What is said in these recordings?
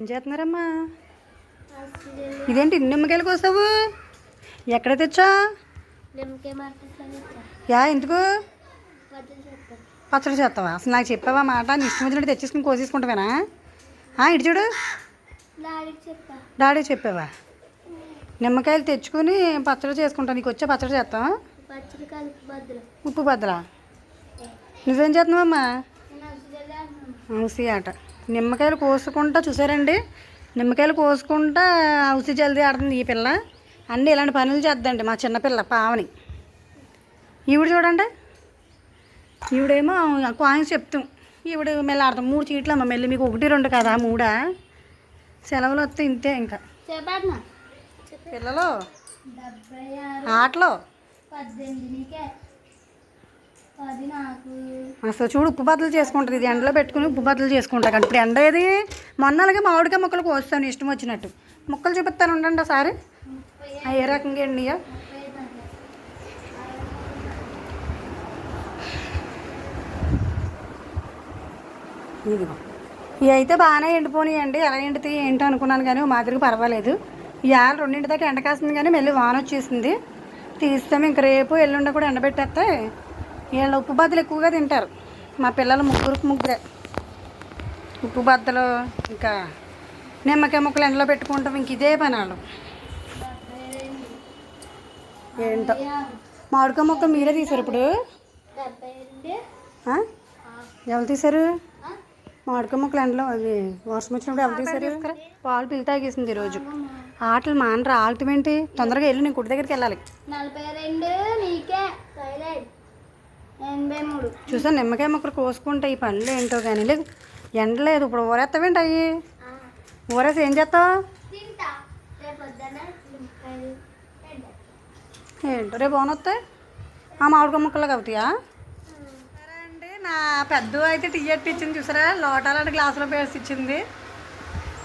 ఏం చేస్తున్నారమ్మా? ఇదేంటి నిమ్మకాయలు కోసావు? ఎక్కడ తెచ్చా యా ఎందుకు? పచ్చడి చేస్తావా? అసలు నాకు చెప్పావా మాట? నీ ఇష్టం వచ్చినట్టు తెచ్చేసుకుని కోసేసుకుంటావేనా? ఆ, ఇటు చూడు. డాడీ చెప్పావా? నిమ్మకాయలు తెచ్చుకుని పచ్చడి చేసుకుంటా. నీకు వచ్చే పచ్చడి చేస్తాం పచ్చడి కలుపు బద్దులు ఉప్పు బద్దలా నువ్వేం చేస్తున్నావమ్మా? హౌసీ ఆట. నిమ్మకాయలు కోసుకుంటా చూసారండి? నిమ్మకాయలు కోసుకుంటా హౌసీ జల్దీ ఆడుతుంది ఈ పిల్ల. అన్నీ ఇలాంటి పనులు చేద్దండి మా చిన్నపిల్ల పావని. ఈవిడ చూడండి. ఈవిడేమో కాయిన్స్ చెప్తాం ఈవిడ మెల్ల ఆడతాం మూడు చీట్లు అమ్మ మెల్లి మీకు ఒకటి రెండు కదా మూడా? సెలవులు వస్తే ఇంతే ఇంకా. పిల్లలు? ఆటలో పద్దెనిమిది నీకే పది నాకు అసలు చూడు ఉప్పు బద్దలు చేసుకుంటుంది. ఇది ఎండలో పెట్టుకుని ఉప్పు బద్దలు చేసుకుంటా కానీ ఇప్పుడు ఎండ ఏది? మొన్న అలాగే మామిడికాయ ముక్కలు కోస్తాను ఇష్టం వచ్చినట్టు. ముక్కలు చూపిస్తాను ఉండండి ఒకసారి. ఏ రకంగా ఎండియా? ముప్పై ఇదిగో. ఇవి అయితే బాగానే ఎండిపోయినాయండి ఎలా ఎండితే ఏంటో అనుకున్నాను కానీ మాదిరికి పర్వాలేదు. ఇవాళ రెండింటి దాకా ఎండ కాస్తుంది కానీ మళ్ళీ వాన వచ్చేసింది. తీస్తాం. ఇంక రేపు ఎల్లుండ కూడా ఎండబెట్టేస్తే వీళ్ళ ఉప్పు బద్దలు ఎక్కువగా తింటారు. మా పిల్లలు ముగ్గురికి ముగ్గురే. ఉప్పు బద్దలు ఇంకా నిమ్మకాయ ముక్కలు ఎండలో పెట్టుకుంటాం ఇంక ఇదే పని వాళ్ళు ఏంటో? మామిడికాయ ముక్కలు మీరే తీశారు ఇప్పుడు? ఎవరు తీశారు మామిడికాయ ముక్కలు ఎండలో అవి వర్షం వచ్చినప్పుడు ఎవరు తీశారు పాలు పిల్లి తాగేసింది ఈరోజు. ఆటలు మానరా ఆగుతామేంటి తొందరగా వెళ్ళి నేను కుడి దగ్గరికి వెళ్ళాలి. నలభై రెండు నీకే. చూసాను నిమ్మకాయ ముక్కలు కోసుకుంటే ఈ పనులు ఏంటో కానీ లేదు. ఎండలేదు ఇప్పుడు ఊరేస్తావేంటి ఆ, ఊరేసి ఏం చేస్తావు. ఏంటో రేపు బాగునొస్తాయి ఆ మామిడికాయ ముక్కలు అవుతాయా సరే అండి నా పెద్ద అయితే టీ ఇచ్చింది చూసారా? లోటాలంటే గ్లాసులో పేసి ఇచ్చింది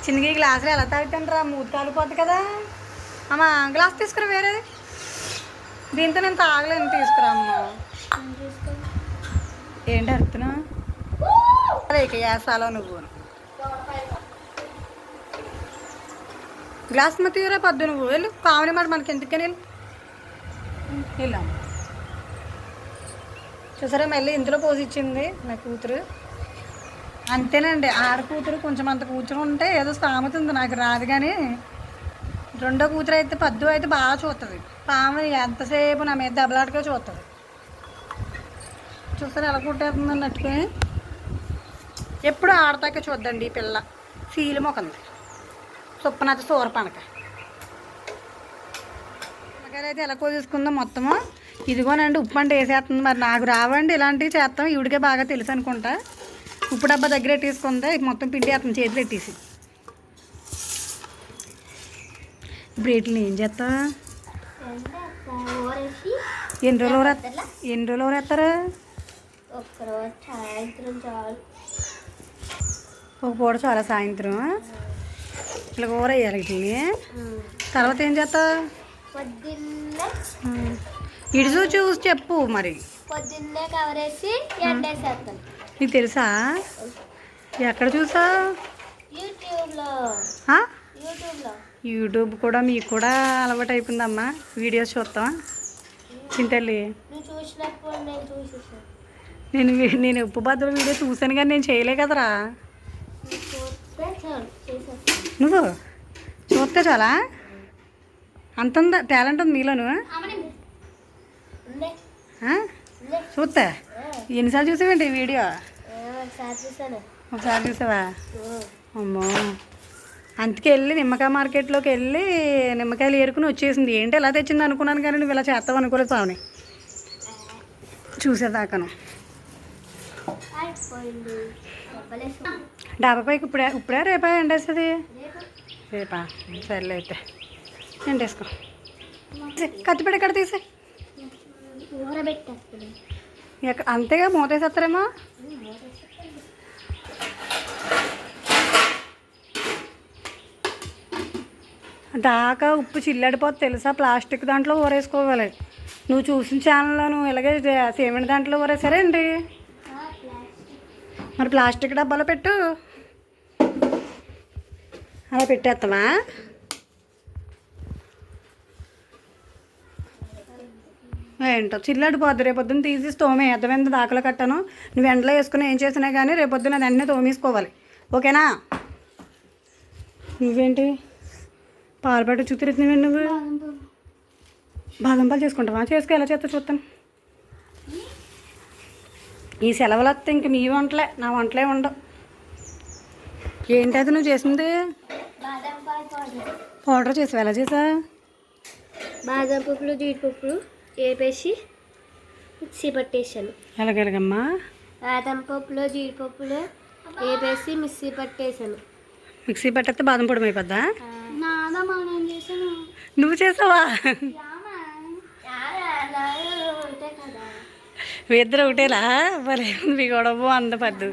చిన్నగా ఈ గ్లాసులో ఎలా తాగుతాను రా? మూతి కాలిపోద్ది కదా. అమ్మా గ్లాస్ తీసుకురా వేరేది. దీంతో నేను తాగలేను తీసుకురా అమ్మ. ఏంటి అడుగుతున్నా అరే ఇక చేస్తాలో నువ్వు. గ్లాస్ మా తీరే పద్దు నువ్వు? వెళ్ళు కావాలి మాట మనకి ఎందుకని వెళ్ళు. వెళ్ళాము చూసారా మళ్ళీ ఇందులో పోసి ఇచ్చింది నా కూతురు. అంతేనండి ఆడ కూతురు కొంచెం అంత కూర్చుని ఉంటే ఏదో స్థామత ఉంది నాకు రాదు కానీ రెండో కూతురు అయితే పద్దు అయితే బాగా చూస్తుంది పాము ఎంతసేపు నా మీద దెబ్బలాటగా చూస్తుంది చూసారా ఎలా కుట్టేస్తుంది నట్టుకుని ఎప్పుడు ఆడతాక చూద్దండి ఈ పిల్ల. సీలు మొకంది సుప్పనచ్చ సూర పనక. అయితే ఎలా కోసేసుకుందాం మొత్తము? ఇదిగోనండి ఉప్పు అంటే వేసేస్తుంది మరి. నాకు రావండి ఇలాంటివి చేస్తాం. ఈవిడికే బాగా తెలుసు అనుకుంటా. ఉప్పు డబ్బా దగ్గర పెట్టేసుకుందా. ఇక మొత్తం పిండి వేస్తుంది చేతులు పెట్టేసి. ఇప్పుడు వీటిని ఏం చేస్తా? ఎన్ని రోజులు ఎన్ని రోజులు ఊరేస్తారా సాయంత్రం చాలు. ఒక పూట చాలా సాయంత్రం. ఇట్లా కూర వేయాలి వీటిని తర్వాత ఏం చేస్తావు? ఇడుచు చూసి చెప్పు మరి. పొద్దున్నే కవరేసి ఎండేసేస్తాను నీకు తెలుసా? ఎక్కడ చూసా యూట్యూబ్లో. యూట్యూబ్లో. యూట్యూబ్ కూడా మీకు కూడా అలవాటు అయిపోయిందమ్మా. వీడియోస్ చూస్తావా చింతల్లి చూసినప్పుడు నేను నేను నేను ఉప్పు బద్దల వీడియో చూశాను కానీ నేను చేయలే కదరా. నువ్వు చూస్తే చాలా? అంత ఉందా టాలెంట్ ఉంది నీలోను? చూస్తా చూస్తే? ఎన్నిసార్లు చూసావండి వీడియో? ఒకసారి చూసావా? అమ్మో! అందుకే వెళ్ళి నిమ్మకాయ మార్కెట్లోకి వెళ్ళి నిమ్మకాయలు ఏరుకుని వచ్చేసింది. ఏంటి ఎలా తెచ్చింది అనుకున్నాను కానీ నువ్వు ఇలా చేస్తావు అనుకోలేదు పావుని చూసేదాకాను. డాబా పైకి ఇప్పుడే ఇప్పుడే రేపా ఎండేస్తుంది రేపా? సర్లే అయితే. ఎండేసుకో. కత్తిపెట్టి ఎక్కడ తీసే? అంతేగా మూతేసేస్తారేమో దాకా ఉప్పు చిల్లడిపోతే తెలుసా? ప్లాస్టిక్ దాంట్లో ఊరేసుకోవాలి. నువ్వు చూసిన ఛానల్లో నువ్వు ఇలాగే సేమిడి దాంట్లో ఊరేసారా అండి మరి ప్లాస్టిక్ డబ్బాలో పెట్టు. అలా పెట్టేస్తావా ఏంటో చిల్లాడు పోద్ది. రేపొద్దున తీసి తోమే. అర్థమైంది? దాకలు కట్టాను. నువ్వు ఎండలో వేసుకుని ఏం చేసినా కానీ రేపొద్దున అది అన్నీ తోమేసుకోవాలి. ఓకేనా? నువ్వేంటి? పాలు పట్టు చూతిరుతున్నావు నువ్వు? బాదం పాలు చేసుకుంటావా? చేసుకో ఎలా చేస్తా చూస్తాను ఈ సెలవులు వస్తే ఇంక మీ వంటలే నా వంటలే ఉండవు. ఏంటి అది నువ్వు చేసింది? పౌడర్. పౌడర్ చేసావు? ఎలా చేసా బాదం పప్పులు జీడిపప్పులు వేపేసి మిక్సీ పట్టేసాను ఎలాగెలగమ్మా? బాదం పప్పులు జీడిపప్పులు వేపేసి మిక్సీ పట్టేసాను మిక్సీ పట్టేస్తే బాదం పొడి అయిపోద్దా? నాదమ్మా నేను చేశాను నువ్వు చేసావా ఉంటాయి కదా మీ ఇద్దరు ఒకటేలా? మరి మీ గొడవ అందపద్దు